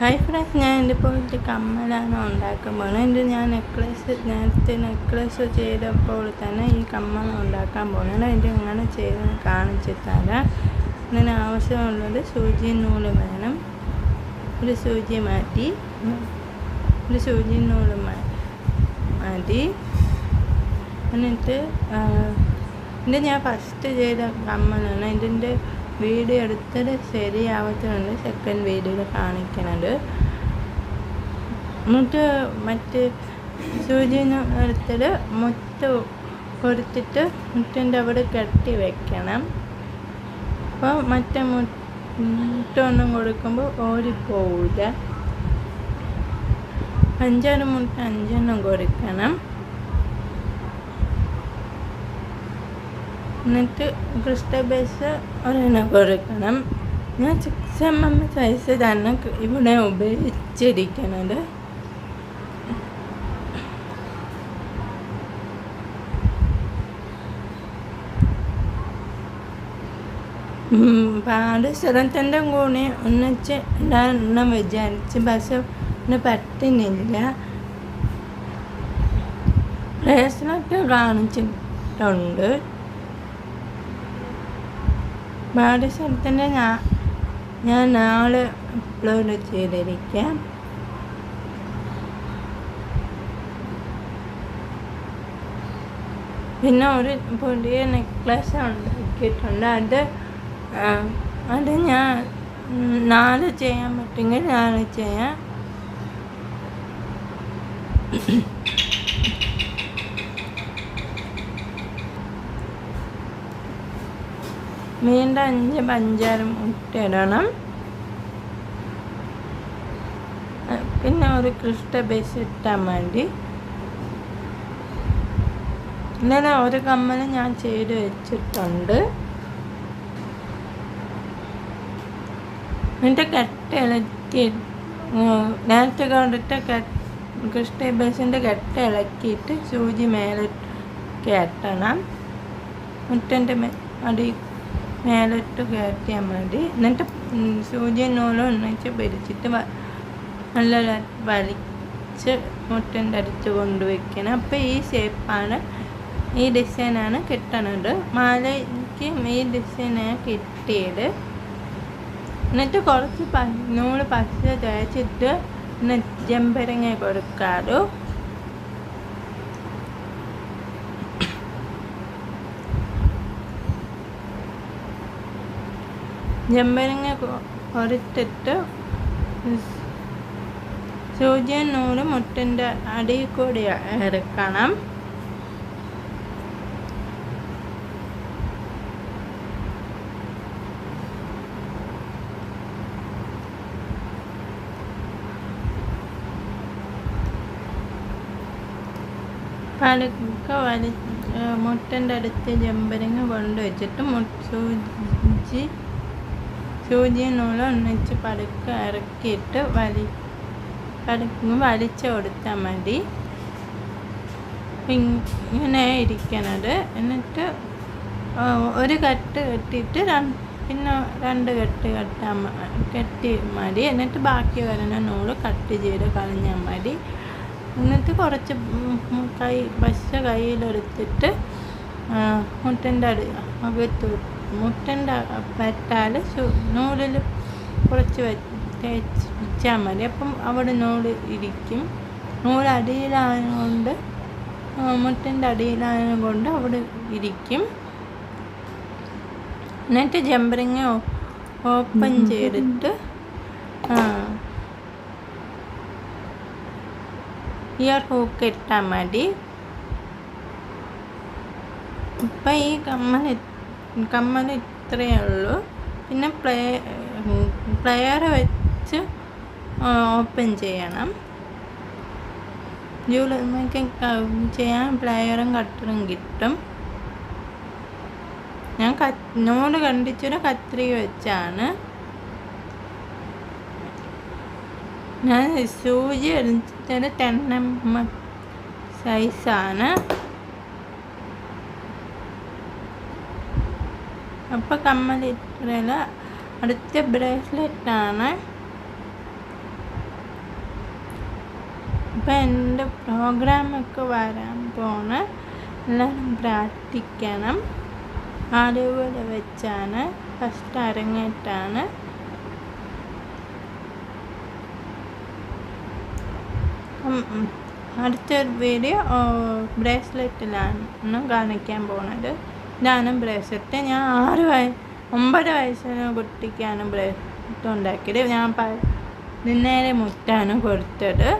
Hi friends ഞാൻ എന്റെ ഇപ്പോൾ ഒരു കമ്മലാണ് ഉണ്ടാക്കുമ്പോൾ എന്റെ ഞാൻ നെക്ലസ് നേരത്തെ നെക്ലസ് ചെയ്തപ്പോൾ തന്നെ ഈ കമ്മൽ ഉണ്ടാക്കാൻ പോകുന്നത് എന്റെ എങ്ങനെ ചെയ്ത് കാണിച്ചു തരാം ഇതിന് ആവശ്യമുള്ളത് സൂചി നൂൽ വേണം. ഒരു സൂചി മാറ്റി. ഒരു സൂചി നൂൽ മാറ്റി. എന്നിട്ട് എന്റെ ഞാൻ ഫസ്റ്റ് ചെയ്ത കമ്മലാണ്. ഇതിന്റെ വീഡിയോ എടുത്തത് ശരിയാവത്തുണ്ട് സെക്കൻഡ് വീഡിയോയിൽ കാണിക്കണത്. എന്നിട്ട് മറ്റ് സൂചിന്ന് എടുത്തത് മുത്ത് കൊടുത്തിട്ട് മുട്ടിന്റെ അവിടെ കെട്ടി വെക്കണം. അപ്പോൾ മറ്റേ മുട്ടൊന്നും കൊടുക്കുമ്പോൾ ഓടിപ്പോവില്ല അഞ്ചാറ് മുട്ട അഞ്ചെണ്ണം കൊടുക്കണം. എന്നിട്ട് ക്രിസ്റ്റൽ ബേസ് ഒരെണ്ണം കൊടുക്കണം. ഞാൻ സിക്സ് എം എം സൈസ് തന്നെ ഇവിടെ ഉപയോഗിച്ചിരിക്കുന്നത് പാടശരത്തിന്റെ കൂടെ ഒന്നിച്ച് എണ്ണം വിചാരിച്ച് പക്ഷെ പറ്റുന്നില്ല. ബ്രേസ്ലെറ്റ് കാണിച്ചിട്ടുണ്ട്. പാഠശാലത്തിന്റെ ഞാൻ ഞാൻ നാളെ അപ്ലോഡ് ചെയ്തിരിക്കാം. പിന്നെ ഒരു പുതിയ നെക്ലസ് ഉണ്ടാക്കിയിട്ടുണ്ട്. അത് അത് ഞാൻ നാളെ ചെയ്യാൻ പറ്റുമെങ്കിൽ നാളെ ചെയ്യാം. വീണ്ടും അഞ്ച് പഞ്ചാര മുട്ടയിടണം പിന്നെ ഒരു ക്രിസ്റ്റ ബേസ് ഇട്ടാൽ മതി. ഇന്നലെ ഒരു കമ്മൽ ഞാൻ ചെയ്ത് വെച്ചിട്ടുണ്ട്. എന്നിട്ട് കെട്ട ഇളക്കി നേരത്തെ കണ്ടിട്ട് കൃഷ്ണ ബേസിന്റെ കെട്ട ഇളക്കിയിട്ട് സൂചി മേലെ കെട്ടണം മുട്ടന്റെ മേ അടി മേലിട്ട് കയറ്റിയാൽ മതി. എന്നിട്ട് സൂചി നൂലും ഒന്നിച്ച് പിരിച്ചിട്ട് നല്ല വലിച്ച് മുട്ടന്റെ അടുത്ത് കൊണ്ടുവയ്ക്കണം അപ്പോൾ ഈ ഷേപ്പാണ് ഈ ഡിസൈനാണ് കിട്ടണത്. മാലയ്ക്ക് ഈ ഡിസൈനാണ് കിട്ടിയത്. എന്നിട്ട് കുറച്ച് നൂൽ പച്ച തേച്ചിട്ട് ജമ്പരങ്ങ കൊടുക്കാറു ജമ്പരങ്ങ കൊ- കൊടുത്തിട്ട് സൂചി നൂൽ മുട്ടിന്റെ അടിയിൽ കൂടി എടുക്കണം പതുക്കെ വലി മുട്ടന്റെ അടുത്ത് ജമ്പരങ്ങ കൊണ്ടുവച്ചിട്ട് മുട്ട് സൂചി സൂചി നൂൽ ഒന്നിച്ച് പടുക്ക ഇറക്കിയിട്ട് വലി പടുക്കും വലിച്ചു കൊടുത്താൽ മതി. ഇങ്ങനെ ഇരിക്കണത്. എന്നിട്ട് ഒരു കെട്ട് കെട്ടിയിട്ട് പിന്നെ രണ്ട് കെട്ട് കെട്ടാൻ കെട്ടി മതി. എന്നിട്ട് ബാക്കി വരുന്ന നൂൽ കട്ട് ചെയ്ത് കളഞ്ഞാൽ മതി. എന്നിട്ട് കുറച്ച് കൈ പശ കയ്യിലെടുത്തിട്ട് മുട്ടന്റെ അടി അകത്ത് മുട്ടന്റെ പറ്റാൽ നൂലിൽ കുറച്ച് വെച്ചാൽ മതി. അപ്പം അവിടെ നൂൽ ഇരിക്കും. നൂൽ അടിയിലായതുകൊണ്ട് മുട്ടന്റെ അടിയിലായത് കൊണ്ട് അവിടെ ഇരിക്കും. എന്നിട്ട് ജംബറിങ് ഓപ്പൺ ചെയ്തിട്ട് ആ ഇയർ ഹൂക്ക് ഇട്ടാൽ മതി. ഇപ്പം ഈ കമ്മൽ കമ്മൽ ഇത്രയേ ഉള്ളൂ. പിന്നെ പ്ലേ പ്ലെയർ വെച്ച് ഓപ്പൺ ചെയ്യണം. ജൂലൈക്ക് ചെയ്യാൻ പ്ലെയറും കട്ടറും കിട്ടും. ഞാൻ ക നൂൽ കണ്ടിച്ചൊരു കത്രിക വെച്ചാണ്. ഞാൻ സൂചി എടുത്തത് ടെൻ എം എം സൈസാണ് അപ്പോൾ കമ്മൽ അടുത്ത ബ്രേസ്ലെറ്റാണ്. അപ്പം എന്റെ പ്രോഗ്രാമൊക്കെ വരാൻ പോണ്. എല്ലാവരും പ്രാർത്ഥിക്കണം. ആലുവയിൽ വെച്ചാണ്. ഫസ്റ്റ് അരങ്ങേറ്റാണ്. അടുത്തൊരു വീഡിയോ ബ്രേസ്ലെറ്റിലാണ്. കാണിക്കാൻ പോണത്. ഇതാണ് ബ്രേസ്ലെറ്റ് ഞാൻ ആറ് വയ ഒമ്പത് വയസ്സിന് കുട്ടിക്കാണ് ബ്രേസ്ലെറ്റ് ഉണ്ടാക്കിയത്. ഞാൻ നിന്നേരെ മുറ്റാണ് കൊടുത്തത്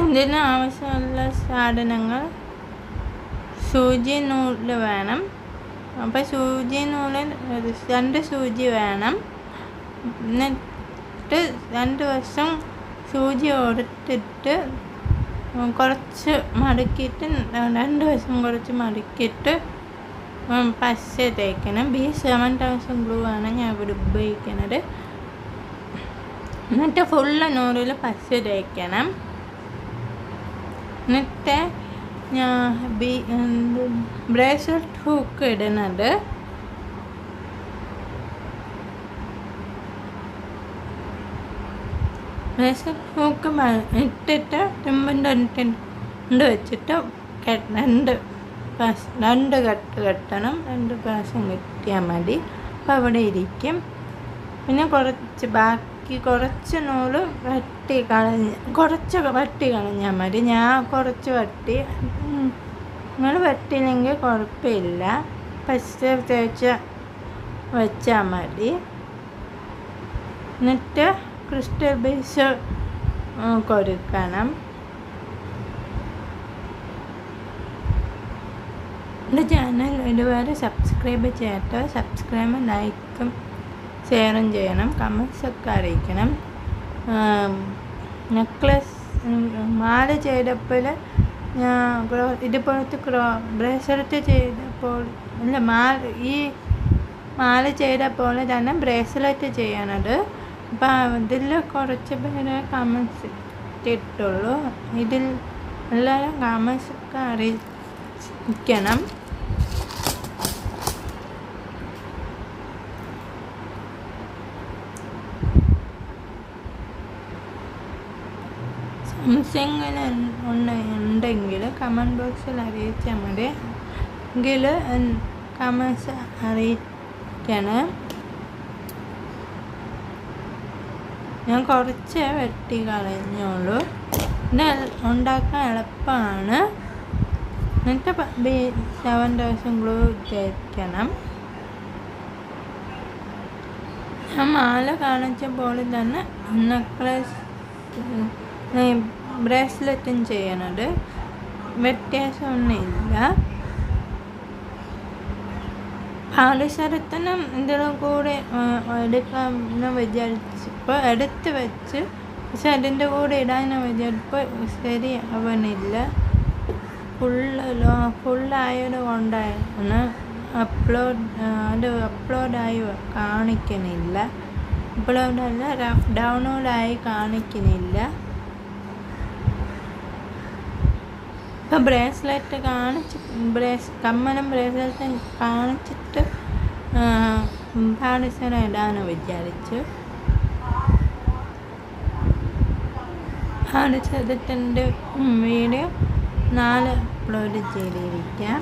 ഇതിന് ആവശ്യമുള്ള സാധനങ്ങൾ? സൂചി നൂൽ വേണം. അപ്പോൾ സൂചി നൂൽ രണ്ട് സൂചി വേണം. എന്നിട്ട് രണ്ട് വശം സൂചി കൊടുത്തിട്ട് കുറച്ച് മടക്കിയിട്ട് രണ്ട് വശം കുറച്ച് മടക്കിയിട്ട് പശ തേക്കണം. ബി സെവൻ തൗസൻഡ് ഗ്ലൂ ആണ് ഞാൻ ഇവിടെ ഉപയോഗിക്കുന്നത് എന്നിട്ട് ഫുള്ള് നൂറിൽ പശ തേക്കണം. എന്നിട്ട് ഞാൻ ബി ബ്രേസ്ലെറ്റ് ഹൂക്ക് ഇടുന്നത്. ബ്രേസ്ലെറ്റ് ഹൂക്ക് ഇട്ടിട്ട് തുമ്പിന്റെ രണ്ട് വെച്ചിട്ട് രണ്ട് പ്രാവശ്യം രണ്ട് കെട്ട് കെട്ടണം. രണ്ട് പ്രാവശ്യം കെട്ടിയാൽ മതി. അപ്പോൾ അവിടെ ഇരിക്കും. പിന്നെ കുറച്ച് ബാക്കി കുറച്ച് നൂൽ വട്ടി കളഞ്ഞ് കുറച്ച് വട്ടി കളഞ്ഞാൽ മതി. ഞാൻ കുറച്ച് വട്ടി നിങ്ങൾ വെട്ടില്ലെങ്കിൽ കുഴപ്പമില്ല. പക്ഷേ തേച്ച് വെച്ചാൽ മതി. എന്നിട്ട് ക്രിസ്റ്റൽ ബേസ് കൊടുക്കണം. എന്റെ ചാനൽ ഇതുവരെ സബ്സ്ക്രൈബ് ചെയ്യാത്ത സബ്സ്ക്രൈബ് ലൈക്കും ഷെയറും ചെയ്യണം. കമൻസൊക്കെ അറിയിക്കണം. നെക്ലസ് മാല ചെയ്തപ്പോൾ ഞാൻ ക്രോ ഇതുപോലത്തെ ക്രോ ബ്രേസ്ലെറ്റ് ചെയ്തപ്പോൾ അല്ല മാല ഈ മാല ചെയ്ത പോലെ തന്നെ ബ്രേസ്ലെറ്റ് ചെയ്യണത് അപ്പം ഇതിൽ കുറച്ച് പേര് കമൻസ് ഇട്ടിട്ടുള്ളൂ. ഇതിൽ എല്ലാവരും കമൻസ് ഒക്കെ അറിയിക്കണം. സംശയങ്ങൾ ഉണ്ടെങ്കിൽ കമന്റ് ബോക്സിൽ അറിയിച്ചാൽ മതി. എങ്കിൽ കമൻസ് അറിയിക്കണം. ഞാൻ കുറച്ച് വെട്ടി കളഞ്ഞോളൂ. പിന്നെ ഉണ്ടാക്കാൻ എളുപ്പമാണ് എന്നിട്ട് സെവൻ ദിവസം ഗ്ലൂ ചേർക്കണം ഞാൻ മാല കാണിച്ച പോലെ തന്നെ നെക്ലസ് ബ്രേസ്ലെറ്റും ചെയ്യണത്. വ്യത്യാസമൊന്നുമില്ല പാലിസരത്തിനും ഇതിലും കൂടെ എടുക്കാമെന്ന് വിചാരിച്ചപ്പോൾ എടുത്ത് വെച്ച് പക്ഷെ അതിന്റെ കൂടെ ഇടാൻ വിചാരിപ്പോൾ ശരി അവനില്ല. ഫുള്ള് ഫുള്ളായത് കൊണ്ടാണ് അപ്ലോഡ് അത് അപ്ലോഡായി കാണിക്കണില്ല അപ്ലോഡല്ല ഡൗൺലോഡായി കാണിക്കുന്നില്ല. ഇപ്പം ബ്രേസ്ലെറ്റ് കാണിച്ച് ബ്രേസ് കമ്മലും ബ്രേസ്ലെറ്റും കാണിച്ചിട്ട് പാടിസന ഇടാന്ന് വിചാരിച്ചു. പാടിച്ചതിന്റെ വീഡിയോ നാല് അപ്ലോഡ് ചെയ്തിരിക്കാം.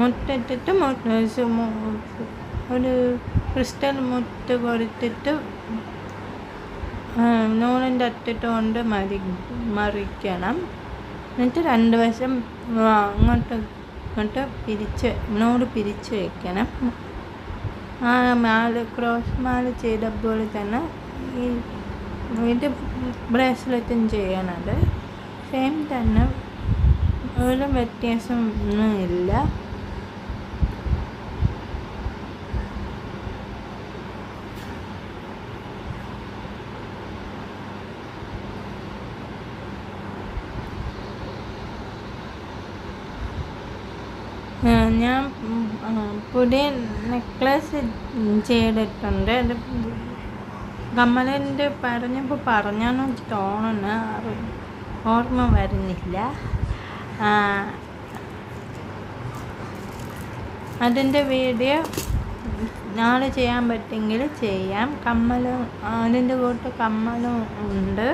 മുട്ടിട്ടിട്ട് ഒരു ക്രിസ്റ്റൽ മുട്ട് കൊടുത്തിട്ട് നൂലിന്റെ അറ്റിട്ട് കൊണ്ട് മരി മറിക്കണം. എന്നിട്ട് രണ്ട് വശം അങ്ങോട്ട് ഇങ്ങോട്ട് പിരിച്ച് നൂൽ പിരിച്ച് വയ്ക്കണം ആ മാല ക്രോസ് മാല ചെയ്തപ്പോൾ തന്നെ ഈ ഇത് ബ്രേസ്ലെറ്റും ചെയ്യണത് സെയിം തന്നെ ഒരു വ്യത്യാസം ഒന്നും ഇല്ല ഞാൻ പുതിയ നെക്ലസ് ചെയ്തിട്ടുണ്ട്. അത് കമ്മലിന്റെ പറഞ്ഞപ്പോൾ പറഞ്ഞാന്ന് തോന്നുന്നു. ഓർമ്മ വരുന്നില്ല. അതിന്റെ വീഡിയോ നാളെ ചെയ്യാൻ പറ്റുമെങ്കിൽ ചെയ്യാം. കമ്മലും അതിന്റെ കൂട്ട് കമ്മലും ഉണ്ട്.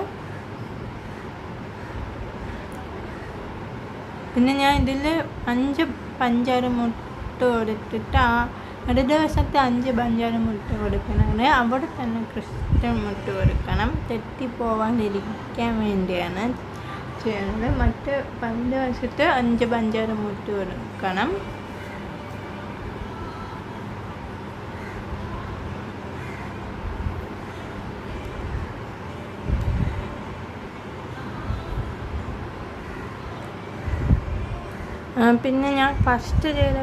പിന്നെ ഞാൻ ഇതിൽ അഞ്ച് പഞ്ചാര മുട്ട കൊടുത്തിട്ട് ആ ഒരു ദിവസത്തെ അഞ്ച് പഞ്ചാര മുട്ട കൊടുക്കണമെങ്കിൽ അവിടെ തന്നെ ക്രിസ്ത്യൻ മുട്ട കൊടുക്കണം തെറ്റിപ്പോവാതിരിക്കാൻ വേണ്ടിയാണ് ചെയ്യുന്നത്. മറ്റ് പണ്ട് വശത്ത് അഞ്ച് പഞ്ചാര മുട്ട കൊടുക്കണം പിന്നെ ഞാൻ ഫസ്റ്റ് ചെയ്ത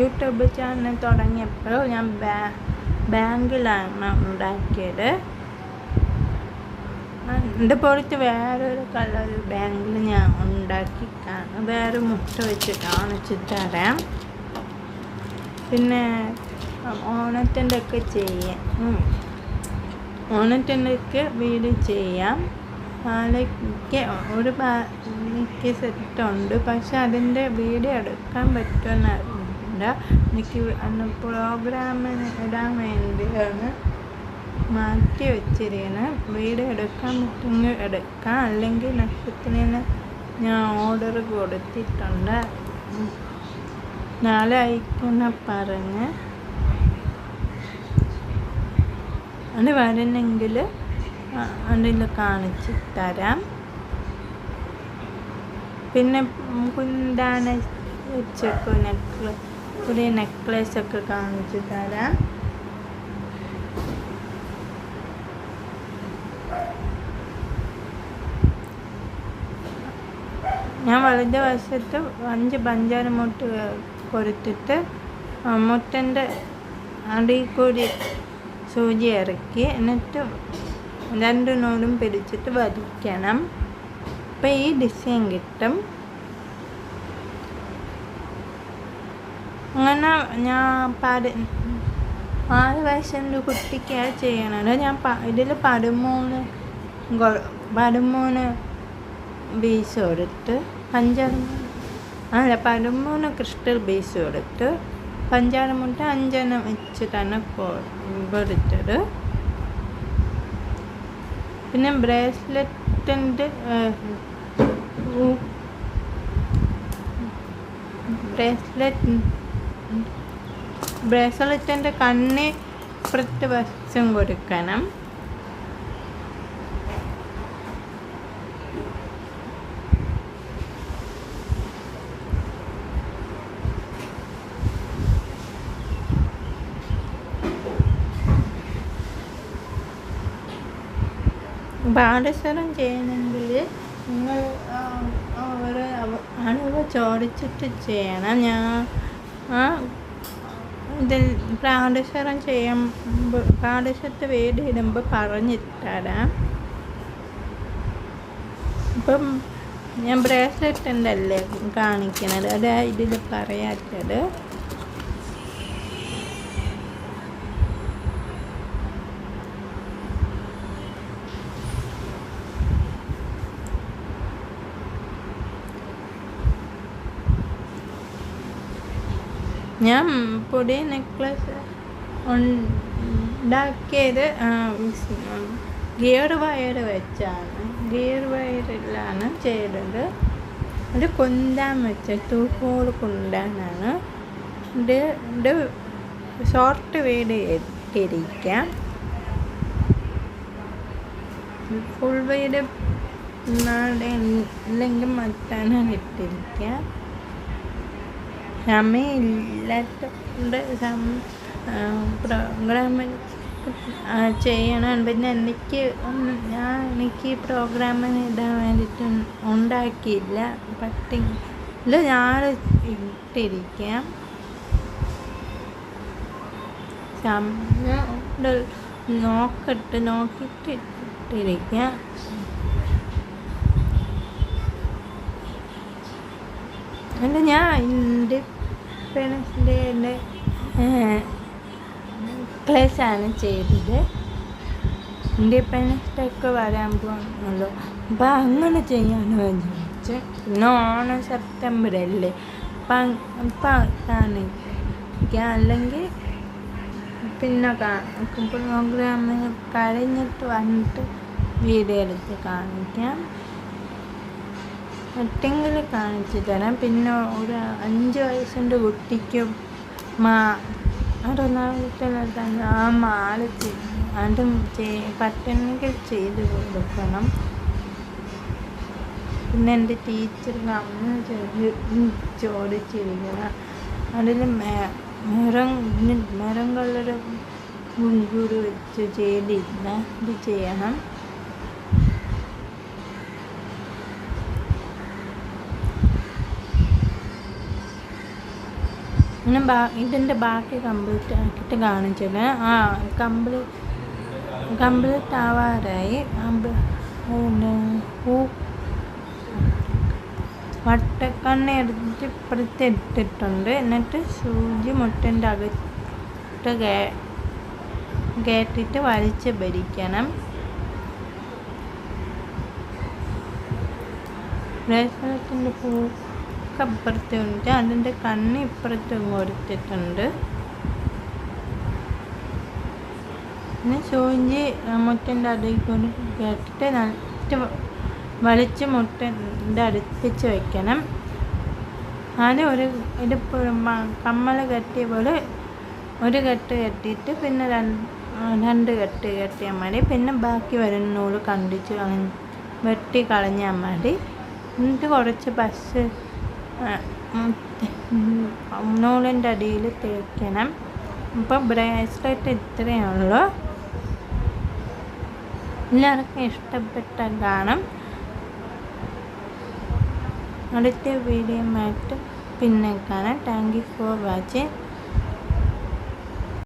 യൂട്യൂബ് ചാനൽ തുടങ്ങിയപ്പോൾ ഞാൻ ബാങ്കിലാണ് ഉണ്ടാക്കിയത്. എന്റെ പുറത്ത് വേറൊരു കളർ ബാങ്കിൽ ഞാൻ ഉണ്ടാക്കിയിട്ടാണ് വേറെ മുട്ട വെച്ച് കാണിച്ചു തരാം. പിന്നെ ഓണത്തിന്റെ ഒക്കെ ചെയ്യാം. ഓണത്തിന്റെ ഒക്കെ വീട് ചെയ്യാം. നാളേക്ക് ഒരു എനിക്ക് സെറ്റുണ്ട് പക്ഷെ അതിന്റെ വീഡിയോ എടുക്കാൻ പറ്റുന്നില്ല. എനിക്ക് അന്ന് പ്രോഗ്രാമിന് ഇടാൻ വേണ്ടിയാണ് മാറ്റി വെച്ചിരിക്കുന്നത്. വീഡിയോ എടുക്കാൻ പറ്റുമെങ്കിൽ എടുക്കാം. അല്ലെങ്കിൽ നക്ഷത്രത്തിന് ഞാൻ ഓർഡർ കൊടുത്തിട്ടുണ്ട്. നാളെ അയക്കുന്ന പറഞ്ഞ്. അത് വരണമെങ്കിൽ അതിൽ കാണിച്ച് തരാം. പിന്നെ കുന്താന ഉച്ചയ്ക്ക് നെക്ല പുതിയ നെക്ലേസ് ഒക്കെ കാണിച്ച് തരാം. ഞാൻ വലത് വശത്ത് അഞ്ച് പഞ്ചാര മുട്ട് കൊടുത്തിട്ട് മുട്ടന്റെ അടിയിൽ കൂടി സൂചി ഇറക്കി എന്നിട്ട് രണ്ട് നൂലും പിടിച്ചിട്ട് വലിക്കണം അപ്പം ഈ ഡിസൈൻ കിട്ടും. അങ്ങനെ ഞാൻ പതി നാല് വയസ്സിന്റെ കുട്ടിക്കാണ് ചെയ്യണത്. ഞാൻ ഇതിൽ പതിമൂന്ന് പതിമൂന്ന് ബീസ് കൊടുത്ത് അഞ്ചാറ് അല്ല പതിമൂന്ന് ക്രിസ്റ്റൽ ബീസ് കൊടുത്ത് പഞ്ചാര മുട്ട അഞ്ചെണ്ണം വെച്ചിട്ടാണ് കൊടുത്തത്. പിന്നെ ബ്രേസ്ലെറ്റിന്റെ ബ്രേസ്ലെറ്റ് ബ്രേസ്ലെറ്റിന്റെ കണ്ണി പ്രത്യവശം വശം കൊടുക്കണം. പാദസരം ചെയ്യണമെങ്കിൽ നിങ്ങൾ ഒരു അളവ് ചോദിച്ചിട്ട് ചെയ്യണം. ഞാൻ ഇതിൽ പാടശ്വരം ചെയ്യുമ്പോൾ പാടശ്വരത്ത് വീടിടുമ്പോൾ ഇടുമ്പോൾ പറഞ്ഞു ഇപ്പം ഞാൻ ബ്രേസ്ലെറ്റ് ഉണ്ടല്ലേ കാണിക്കണത്? അതാ ഇതിൽ പറയാത്തത്. ഞാൻ പൊടി നെക്ലസ് ഉണ്ടാക്കിയത് ഗിയർ വയർ വെച്ചാണ്. ഗിയർ വയറിലാണ് ചെയ്തത്. ഒരു കുന്താൻ വെച്ച തൂക്കോട് കുന്താനാണ് ഇത് ഷോർട്ട് വീട് ഇട്ടിരിക്കാം. ഫുൾ വീട് ഇല്ലെങ്കിൽ മറ്റാനാണ് ഇട്ടിരിക്കുക സമയമില്ലാത്തതുകൊണ്ട് പ്രോഗ്രാം ചെയ്യണം. പിന്നെ എനിക്ക് ഞാൻ എനിക്ക് പ്രോഗ്രാമിന് ഇടാൻ വേണ്ടിയിട്ട് ഉണ്ടാക്കിയില്ല. പറ്റില്ല ഞാൻ ഇട്ടിരിക്കാം. സമയം നോക്കട്ട് നോക്കിയിട്ട് ഇട്ടിരിക്കാം. അല്ല ഞാൻ എന്റെ ക്ലാസ്സാണ് ചെയ്തത് ഇൻഡിപെൻഡൻസ് ചെയ്തത്. ഒക്കെ വരാൻ പോകുന്നുള്ളൂ അപ്പം അങ്ങനെ ചെയ്യാനോ കാണിച്ച് പിന്നെ ഓണം സെപ്റ്റംബർ അല്ലേ? അപ്പം അപ്പം കാണിക്കാം അല്ലെങ്കിൽ പിന്നെ പ്രോഗ്രാമിന് കഴിഞ്ഞിട്ട് വന്നിട്ട് വീഡിയോ എടുത്ത് കാണിക്കാം. ഒറ്റെങ്കിൽ കാണിച്ചു തരാം. പിന്നെ ഒരു അഞ്ച് വയസ്സിന്റെ കുട്ടിക്കും മാ എറണാകുളത്തിൽ തന്നെ ആ മാല അതും പറ്റണമെങ്കിൽ ചെയ്ത് കൊടുക്കണം. പിന്നെ എന്റെ ടീച്ചർ അമ്മ ചോദിച്ചിരിക്കണം അതിൽ മരം മരം കളർ മുൻകൂർ വെച്ച് ചെയ്തില്ല ഇത് ചെയ്യണം. പിന്നെ ബാ ഇതിന്റെ ബാക്കി കംപ്ലീറ്റ് ആക്കിയിട്ട് കാണിച്ചത് ആ കംപ്ലീറ്റ് കംപ്ലീറ്റ് ആവാറായി വട്ടക്കണ്ണ എടുത്തിട്ട് ഇപ്പുറത്ത് എടുത്തിട്ടുണ്ട് എന്നിട്ട് സൂചി മുട്ടന്റെ അകത്ത് കേ കയറ്റിയിട്ട് വലിച്ച് ഭരിക്കണം. ബ്രേസ്ലെറ്റിന്റെ പൂ അപ്പുറത്ത് ഉണ്ട് അതിന്റെ കണ്ണ് ഇപ്പുറത്തും കൊടുത്തിട്ടുണ്ട് പിന്നെ സൂചി മുട്ടന്റെ അടുക്കൊണ്ട് കേട്ടിട്ട് നട്ട് വലിച്ച് മുട്ടന്റെ അടുപ്പിച്ച് വയ്ക്കണം ആദ്യം ഒരു ഇത് കമ്മൽ കെട്ടിയ പോലെ ഒരു കെട്ട് കെട്ടിയിട്ട് പിന്നെ രണ്ട് കെട്ട് കെട്ടിയാൽ മതി. പിന്നെ ബാക്കി വരുന്ന നൂൽ കണ്ടിച്ച് വെട്ടി കളഞ്ഞാൽ മതി. എന്നിട്ട് കുറച്ച് ബസ് നൂലിന്റെ അടിയിൽ തേക്കണം അപ്പോൾ ബ്രേസ്ലെറ്റ് ഇത്രയുള്ളൂ എല്ലാവർക്കും ഇഷ്ടപ്പെട്ട കാണും അടുത്ത വീഡിയോ ആയിട്ട് പിന്നെ കാണാം താങ്ക് യു ഫോർ വാച്ചിങ്